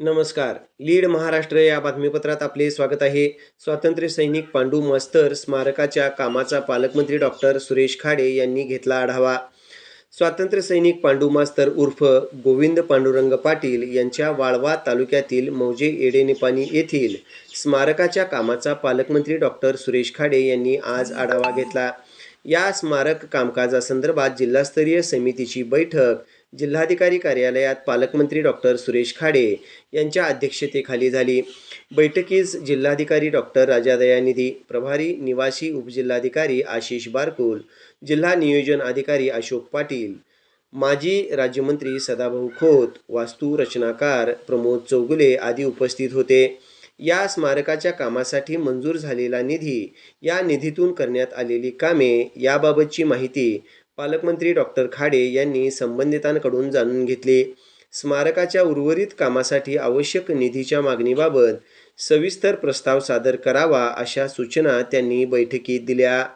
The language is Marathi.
नमस्कार. लीड महाराष्ट्र या बातमीपत्रात आपले स्वागत आहे. स्वातंत्र्य सैनिक पांडू मास्तर स्मारकाच्या कामाचा पालकमंत्री डॉक्टर सुरेश खाडे यांनी घेतला आढावा. स्वातंत्र्य सैनिक पांडू मास्तर उर्फ गोविंद पांडुरंग पाटील यांच्या वाळवा तालुक्यातील मौजे एडेनिपाणी येथील स्मारकाच्या कामाचा पालकमंत्री डॉक्टर सुरेश खाडे यांनी आज आढावा घेतला. या स्मारक कामकाजासंदर्भात जिल्हास्तरीय समितीची बैठक जिल्हाधिकारी कार्यालयात पालकमंत्री डॉक्टर सुरेश खाडे यांच्या अध्यक्षतेखाली झाली. बैठकीस जिल्हाधिकारी डॉक्टर राजा दयानिधी प्रभारी निवासी उपजिल्हाधिकारी आशिष बारकुल जिल्हा नियोजन अधिकारी अशोक पाटील माजी राज्यमंत्री सदाभाऊ खोत वास्तू रचनाकार प्रमोद चौगुले आदी उपस्थित होते. या स्मारकाच्या कामासाठी मंजूर झालेला निधी या निधीतून करण्यात आलेली कामे याबाबतची माहिती पालकमंत्री डॉक्टर खाडे यांनी संबंधितांकडून जाणून घेतले. स्मारकाच्या उर्वरित कामासाठी आवश्यक निधीच्या मागणीबाबत सविस्तर प्रस्ताव सादर करावा अशा सूचना त्यांनी बैठकीत दिल्या.